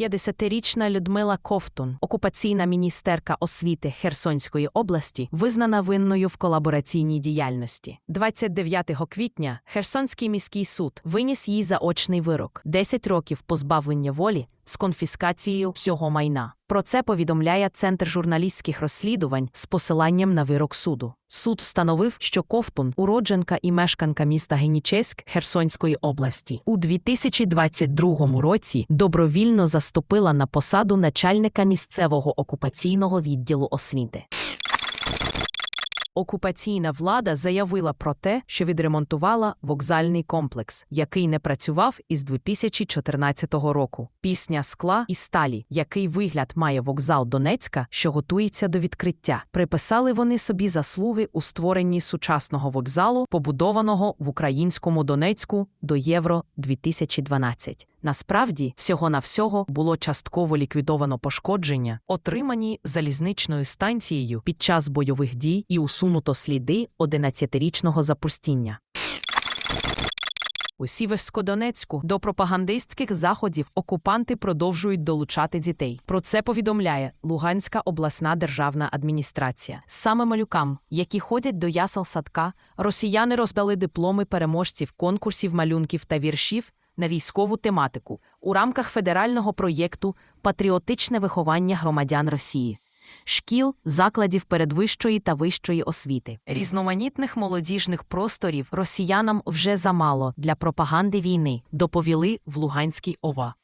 50-річна Людмила Ковтун, окупаційна міністерка освіти Херсонської області, визнана винною в колабораційній діяльності. 29 квітня Херсонський міський суд виніс їй заочний вирок 10 років позбавлення волі з конфіскацією всього майна. Про це повідомляє Центр журналістських розслідувань з посиланням на вирок суду. Суд встановив, що Ковтун уродженка і мешканка міста Генічеськ Херсонської області у 2022 році добровільно заступила на посаду начальника місцевого окупаційного відділу освіти. Окупаційна влада заявила про те, що відремонтувала вокзальний комплекс, який не працював із 2014 року. Пісня скла і сталі, який вигляд має вокзал Донецька, що готується до відкриття. Приписали вони собі заслуги у створенні сучасного вокзалу, побудованого в українському Донецьку до Євро 2012. Насправді, всього на всього було частково ліквідовано пошкодження, отримані залізничною станцією під час бойових дій і усунуто сліди 11-річного запустіння. У Сіверсько-Донецьку до пропагандистських заходів окупанти продовжують долучати дітей. Про це повідомляє Луганська обласна державна адміністрація. Саме малюкам, які ходять до ясел садка, росіяни роздали дипломи переможців конкурсів малюнків та віршів на військову тематику у рамках федерального проєкту Патріотичне виховання громадян Росії. Шкіл, закладів передвищої та вищої освіти, різноманітних молодіжних просторів росіянам вже замало для пропаганди війни, доповіли в Луганській ОВА.